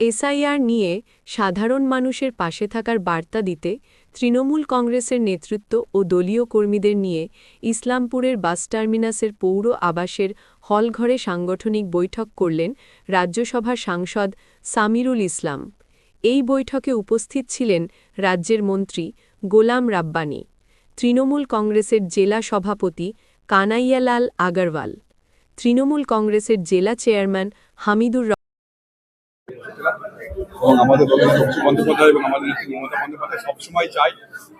SIR নিয়ে সাধারণ মানুষের পাশে থাকার বার্তা দিতে তৃণমূল কংগ্রেসের নেতৃত্ব ও দলীয় কর্মীদের নিয়ে ইসলামপুরের বাস টার্মিনাসের পৌর আবাসের হলঘরে সাংগঠনিক বৈঠক করলেন রাজ্যসভার সাংসদ সামিরুল ইসলাম। এই বৈঠকে উপস্থিত ছিলেন রাজ্যের মন্ত্রী গোলাম রাব্বানী, তৃণমূল কংগ্রেসের জেলা সভাপতি কানাইয়ালাল আগারওয়াল, তৃণমূল কংগ্রেসের জেলা চেয়ারম্যান হামিদুর এবং আমাদের দলের বন্দ্যোপাধ্যায় এবং আমাদের নেত্রী মমতা বন্দ্যোপাধ্যায় সবসময় চাই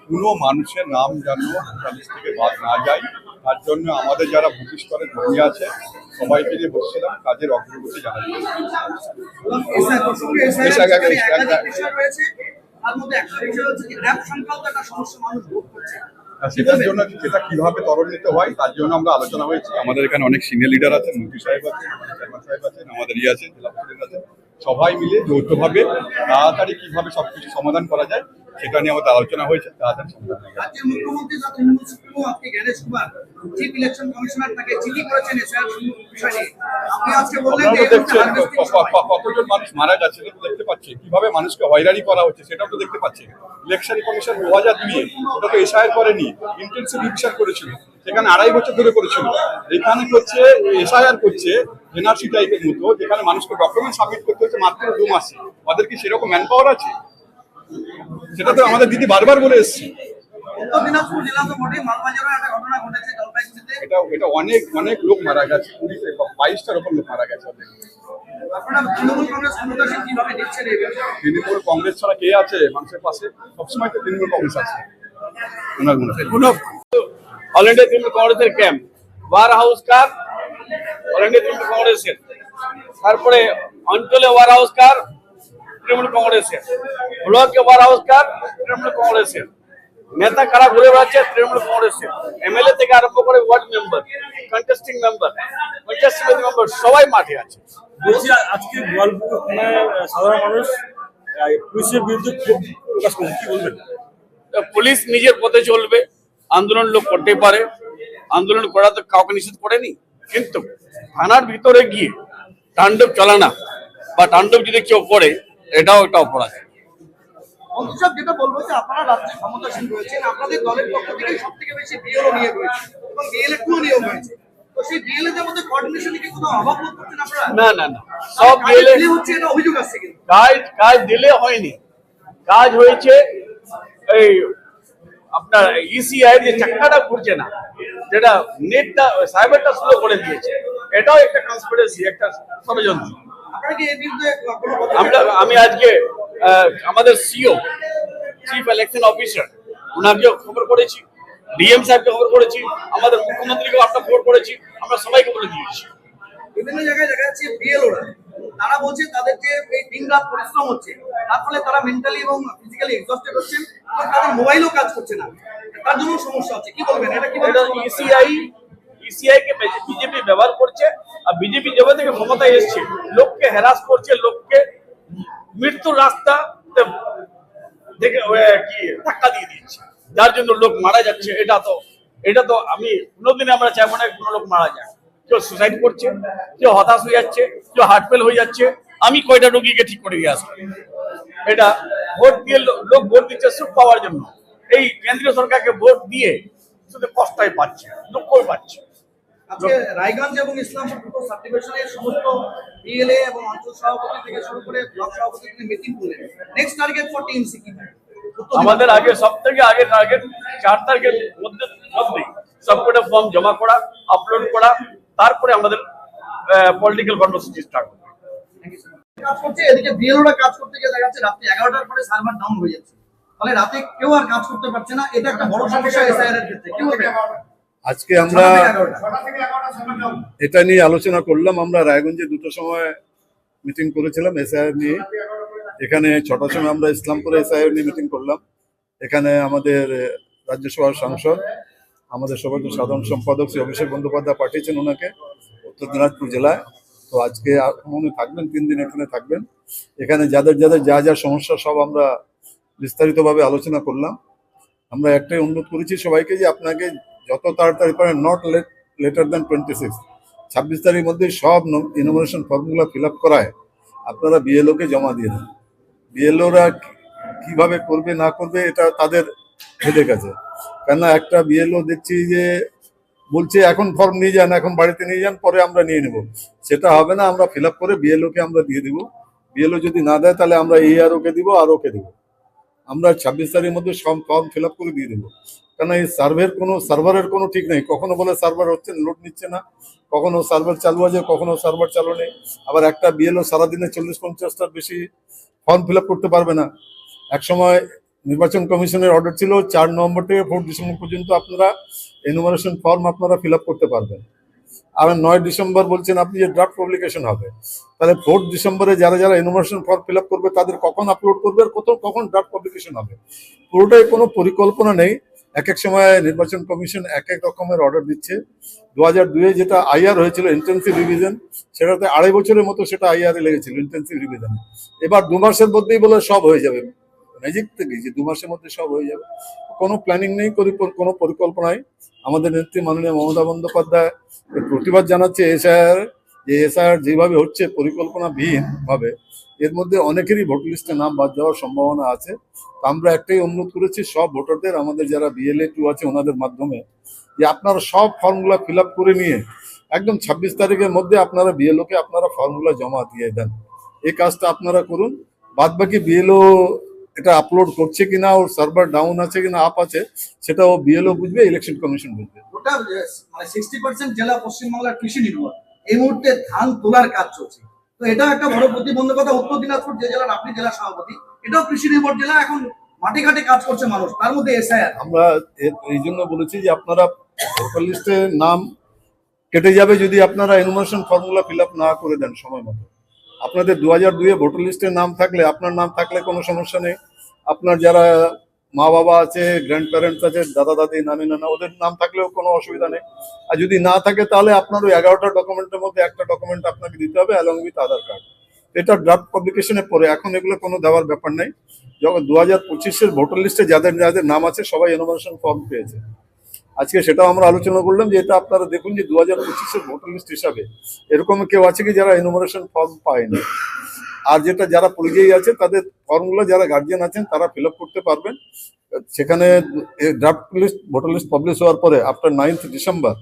কোনো মানুষের নাম যেন লিস্ট থেকে বাদ না যায়। তার জন্য আমাদের যারা ভূমি স্তরে কর্মী আছে সবাইকে নিয়ে বসছিলাম কাজের অগ্রগতি জানাই এসআই প্রসঙ্গে এসআই এসআই আগে- একাধিক আগে- বিষয় রয়েছে। তার মধ্যে একটা বিষয় হচ্ছে যে র্যাব সংক্রান্ত একটা সমস্যা মানুষ ভোগ করছে। আর সেটার জন্য সেটা কীভাবে ত্বরান্বিত হয় তার জন্য আমরা আলোচনা হয়েছি। আমাদের এখানে অনেক সিনিয়র লিডার আছেন মন্ত্রী সাহেব আছেন চেয়ারম্যান সাহেব আছেন আমাদের ইয়ে আছেন জেলা আছেন। সবাই মিলে যৌথভাবে তাড়াতাড়ি কীভাবে সবকিছু সমাধান করা যায় সেটা নিয়ে আমাদের আলোচনা হয়েছে তাড়াতাড়ি সমাধান হয়ে গেছে। মুখ্যমন্ত্রী সুপ্রিমো আজকে Gyanesh Kumar chief election commissioner তাকে চিঠি করেছেন এসআই বিষয় আপনি আজকে বললেন যে কতজন মানুষ মারা যাচ্ছে সেটা দেখতে পাচ্ছে। কীভাবে মানুষকে হয়রানি করা হচ্ছে সেটাও তো দেখতে পাচ্ছে। ইলেকশন কমিশন দু হাজার দুইয়ে ওটা তো এসআইয়ের করেনি ইন্টেন্সিভ রিভিশন করেছিল সেখানে আড়াই বছর ধরে করেছিল। এখানে করছে এসআইআর করছে এনআরসি টাইপের মতো যেখানে মানুষকে ডকুমেন্ট সাবমিট করতে হচ্ছে মাত্র দু মাসে। ওদের কি সেরকম ম্যান পাওয়ার আছে? সেটা তো আমাদের দিদি বারবার বলে এসছে। উত্তর দিনাজপুর জেলা তো বটে মালবাজারের একটা ঘটনা ঘটেছে জলপাইগুড়িতে। এটা এটা অনেক অনেক লোক মারা গেছে বাইশটার ওপর লোক মারা গেছে। তৃণমূল কংগ্রেস ছাড়া কে আছে? মানুষের পাশে? সবসময় তো তৃণমূল কংগ্রেস আছে। ওনার অল ইন্ডিয়া তৃণমূল কংগ্রেসের ক্যাম্প ওয়ার হাউস কার অল ইন্ডিয়া তৃণমূল কংগ্রেসের। তারপরে অঞ্চলে ওয়ার হাউস কার তৃণমূল কংগ্রেসের। ব্লকে ওয়ার হাউস কার? তৃণমূল কংগ্রেসের। নেতা কারা ঘুরে বেড়াচ্ছে? তৃণমূল কংগ্রেসের। এমএলএ থেকে আরম্ভ করে ward member contesting member panchayat samiti member সবাই মাঠে আছে। বলছি আজকে গোয়ালপুর সাধারণ মানুষ পুলিশের বিরুদ্ধে ক্ষোভ প্রকাশ করেছে। কি বলবেন? পুলিশ নিজের পথে চলবে। আন্দোলন লোক করতে পারে। আন্দোলন করা তো কাউকে নিষেধ করেনি। কিন্তু থানার ভিতরে গিয়ে তাণ্ডব চালানা বা তাণ্ডব যদি কেউ করে এটাও একটা অপরাধ। যেটা বলব যে আপনারা রাজ্যে ক্ষমতাসীন রয়েছেন আপনাদের দলের পক্ষ থেকেই সব থেকে বেশি বিএলও নিয়োগ হয়েছে এবং বিএলএ টু নিয়োগ হয়েছে? তো সেই বিএলএ দের মধ্যে কোঅর্ডিনেশনে কি কোনো অভাব করছেন আপনারা? না না না। সব কাজে হচ্ছে এটা অভিযোগ আসছে কিন্তু। কাজ কাজ দিলে হয়নি। কাজ হয়েছে এই আপনার ইসিআই যে চাক্কাটা ঘুরছে না যেটা নেটটা সাইবারটা স্লো করে দিয়েছে। এটাও একটা কনস্পিরেসি একটা ষড়যন্ত্র। কি আমরা আমি আজকে আমাদের সিও চিফ ইলেকশন অফিসার ওনাকেও খবর করেছি ডিএম সাহেবকে খবর করেছি আমাদের মুখ্যমন্ত্রীকেও আপনার খবর করেছি আমরা সবাইকে বলে দিয়েছি। বিভিন্ন জায়গায় দেখা যাচ্ছে বিএলওরা তারা বলছে তাদের যে এই দিন রাত পরিশ্রম হচ্ছে তার ফলে তারা মেন্টালি এবং ফিজিক্যালি এক্সস্টেড হচ্ছেন এবং তাদের মোবাইলও কাজ করছে না। তার জন্য সমস্যা হচ্ছে কি বলবেন? এটা এটা ইসিআই ইসিআই কে বিজেপি ব্যবহার বিজেপি যেভাবে থেকে ক্ষমতায় এসছে, লোককে হ্যারাস করছে, লোককে মৃত্যুর রাস্তা দেখে কি, ধাক্কা দিয়ে দিচ্ছে যার জন্য লোক মারা যাচ্ছে, এটা তো এটা তো আমি কোনোদিন আমরা চাইব না কোনো লোক মারা যায় কেউ সুসাইড করছে, কেউ হতাশ হয়ে যাচ্ছে, কেউ হার্ট ফেল হয়ে যাচ্ছে, আমি কয়টা রোগীকে ঠিক করে দিয়ে আসব? এটা ভোট দিয়ে লোক ভোট দিচ্ছে সুখ পাওয়ার জন্য। এই কেন্দ্রীয় সরকারকে ভোট দিয়ে শুধু কষ্টই পাচ্ছে দুঃখই পাচ্ছে। আজকে রায়গঞ্জ এবং ইসলামপুর দুটো সাবডিভিশনের সমস্ত বিএলএ এবং অঞ্চল সভাপতি থেকে শুরু করে ব্লক সভাপতি থেকে মিটিং করলেন। নেক্সট টার্গেট ফর টিএমসি কি? আমাদের আগে সব থেকে আগে টার্গেট চার তারিখের মধ্যে মধ্যেই সবকটা ফর্ম জমা করা আপলোড করা তারপরে আমাদের পলিটিক্যাল কর্মসূচি স্টার্ট কাজ করছে এদিকে বিএলওরা কাজ করতে গিয়ে দেখা যাচ্ছে রাত্রি এগারোটার পরে সার্ভার ডাউন হয়ে যাচ্ছে। ফলে রাতে কেউ আর কাজ করতে পারছে না। এটা একটা বড় সমস্যা এসআইআর এর ক্ষেত্রে। কি বলবেন? আজকে আমরা। এটা নিয়ে আলোচনা করলাম। আমরা রায়গঞ্জে দুটো সময় মিটিং করেছিলাম এসআইআর নিয়ে। এখানে ছটার সময় আমরা ইসলামপুরে এসআইআর নিয়ে মিটিং করলাম। এখানে আমাদের রাজ্যসভার সাংসদ আমাদের সবাই সাধারণ সম্পাদক শ্রী অভিষেক বন্দ্যোপাধ্যায় পাঠিয়েছেন ওনাকে উত্তর দিনাজপুর জেলায়। তো আজকে উনি থাকবেন তিন দিন এখানে থাকবেন। এখানে যাদের যাদের যা যা সমস্যা সব আমরা বিস্তারিতভাবে আলোচনা করলাম। আমরা একটাই অনুরোধ করেছি সবাইকে যে আপনাকে যত তাড়াতাড়ি পারেন not late later than twenty six ছাব্বিশ তারিখের মধ্যে সব ইনোভেশন ফর্মগুলো ফিল আপ করায় আপনারা বিএলওকে জমা দিয়ে দেন। বিএলওরা কীভাবে করবে, না করবে, এটা তাদের হেডেক আছে। কেননা একটা বিএলও দেখছি যে বলছে, এখন ফর্ম নিয়ে যান, এখন বাড়িতে নিয়ে যান, পরে আমরা নিয়ে নেব। সেটা হবে না, আমরা ফিল আপ করে বিএলওকে আমরা দিয়ে দিব। বিএলও যদি না দেয়, তাহলে আমরা এই আর ওকে দিব আর ওকে দিব। আমরা ছাব্বিশ তারিখের মধ্যে সব ফর্ম ফিল আপ করে দিয়ে দেবো। কেন এই সার্ভের কোনো সার্ভারের কোনো ঠিক নেই। কখনো বলে সার্ভার হচ্ছে লোড নিচ্ছে না। কখনো সার্ভার চালু আছে, কখনো সার্ভার চালু নেই। আবার একটা বিএলও সারাদিনে চল্লিশ পঞ্চাশটার বেশি ফর্ম ফিল করতে পারবে না। এক সময় নির্বাচন কমিশনের অর্ডার ছিল, চার নভেম্বর থেকে ফোর ডিসেম্বর পর্যন্ত আপনারা এনুমারেশন ফর্ম আপনারা ফিল করতে পারবেন। আর নয় ডিসেম্বর বলছেন আপনি যে ড্রাফট পাবলিকেশন হবে। তাহলে ফোর্থ ডিসেম্বরে যারা যারা এনুমারেশন ফর্ম ফিল করবে, তাদের কখন আপলোড করবে আর কত কখন ড্রাফট পাবলিকেশন হবে? পুরোটাই কোনো পরিকল্পনা নেই। এক এক সময় নির্বাচন কমিশন এক এক রকমের অর্ডার দিচ্ছে। দু হাজার দুয়ে যেটা আইআর হয়েছিল ইন্টেন্সিভ রিভিশন সেটাতে আড়াই বছরের মতো সেটা আইআরে লেগেছিল ইন্টেন্সিভ রিভিশন এবার দু মাসের মধ্যেই বলে সব হয়ে যাবে। ম্যাজিক থেকে যে দু মাসের মধ্যে সব হয়ে যাবে। কোনো প্ল্যানিং নেই, কোনো পরিকল্পনাই। আমাদের নেত্রী মাননীয় মমতা বন্দ্যোপাধ্যায় প্রতিবাদ জানাচ্ছে এসআইআর যে এসআইআর যেভাবে হচ্ছে পরিকল্পনাবিহীন ভাবে, এর মধ্যে অনেকেরই ভোট লিস্টে নাম বাদ যাওয়ার সম্ভাবনা আছে। আমরা একটাই অনুরোধ করেছি, সব ভোটারদের, আমাদের যারা বিএলএ টু আছে ওনাদের মাধ্যমে, যে আপনারা সব ফর্মগুলো ফিল করে নিয়ে, একদম ছাব্বিশ তারিখের মধ্যে আপনারা বিএলওকে আপনারা ফর্মগুলো জমা দিয়ে দেন। এই কাজটা আপনারা করুন। বাদ বাকি বিএলও এটা আপলোড করছে কিনা ওর সার্ভার ডাউন আছে কিনা আপ আছে সেটা ও বিএলও বুঝবে ইলেকশন কমিশন বুঝবে। ওটা মানে সিক্সটি পার্সেন্ট জেলা পশ্চিমবাংলার কৃষি নির্ভর। এই মুহূর্তে ধান তোলার কাজ চলছে। তো এটা একটা বড় প্রতিবন্ধকতা। উত্তর দিনাজপুর যে জেলার আপনি জেলা সভাপতি এটাও কৃষি নির্ভর জেলা এখন মাঠে ঘাটে কাজ করছে মানুষ। তার মধ্যে এসআইআর আমরা এই জন্য বলেছি যে আপনারা ভোটার লিস্টে নাম কেটে যাবে যদি আপনারা এনুমারেশন ফর্মুলা ফিল আপ না করে দেন সময় মতো। আপনাদের দু হাজার দুয়ে ভোটার লিস্টে নাম থাকলে আপনার নাম থাকলে কোনো সমস্যা নেই। আপনার যারা মা বাবা আছে গ্র্যান্ড প্যারেন্টস আছে, দাদা, দাদি, নানি, নানা, ওদের নাম থাকলেও কোনো অসুবিধা নেই। আর যদি না থাকে তাহলে আপনার ওই এগারোটা ডকুমেন্টের মধ্যে একটা ডকুমেন্ট আপনাকে দিতে হবে অ্যালং উইথ আধার কার্ড এটা ড্রাফট পাবলিকেশনের পরে, এখন এগুলো কোনো দেওয়ার ব্যাপার নেই। যখন দু হাজার পঁচিশের ভোটার লিস্টে যাদের যাদের নাম আছে, সবাই এনোভেশন ফর্ম পেয়েছে। আজকে সেটাও আমরা আলোচনা করলাম যে এটা আপনারা দেখুন যে দু হাজার পঁচিশের ভোটার লিস্ট হিসাবে এরকম কেউ আছে কি যারা এনোমারেশন ফর্ম পায়নি? আর যেটা, যারা পরিযায়ী আছে, তাদের ফর্মগুলো যারা গার্জিয়ান আছেন, তারা ফিল করতে পারবেন। সেখানে draft list voter list publish হওয়ার পরে আফটার নাইন্থ ডিসেম্বর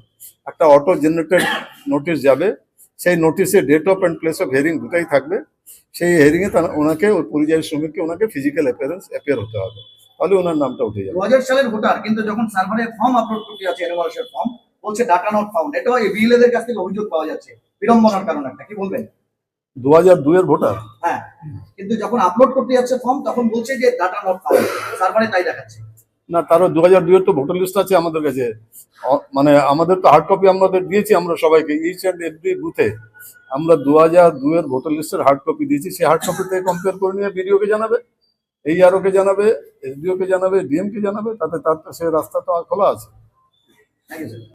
একটা অটো জেনারেটেড নোটিশ যাবে। সেই নোটিশে date of and place of hearing দুটাই থাকবে। সেই হিয়ারিংয়ে ওনাকে, ওই পরিযায়ী শ্রমিককে ওনাকে ফিজিক্যাল অ্যাপিয়ারেন্স অ্যাপিয়ার হতে হবে। তাহলে ওনার নামটা উঠে যাবে। দু হাজার সালের ভোটার, কিন্তু যখন সার্ভারে ফর্ম আপলোড করতে যাচ্ছে এনওয়ার্সের ফর্ম বলছে ডাটা নট ফাউন্ড এটাও এই বিএলএদের কাছ থেকে অভিযোগ পাওয়া যাচ্ছে। বিড়ম্বনার কারণে একটা, কি বলবেন? দু হাজার দুয়ের ভোটার হ্যাঁ কিন্তু যখন আপলোড করতে যাচ্ছে ফর্ম তখন বলছে যে ডাটা নট ফাউন্ড সার্ভারে তাই দেখাচ্ছে। না তারও দু হাজার দুইয়ের তো ভোটার লিস্ট আছে আমাদের কাছে। মানে আমাদের তো হার্ড কপি আমাদের দিয়েছি আমরা সবাইকে ইচ অ্যান্ড এভরি বুথে আমরা দু হাজার দুয়ের ভোটার লিস্টের হার্ড কপি দিয়েছি। সেই হার্ড কপি থেকে কম্পেয়ার করে নিয়ে বিডিওকে জানাবে এই আরওকে জানাবে এসডিওকে জানাবে ডিএমকে জানাবে তাতে তার সে রাস্তা তো খোলা আছে।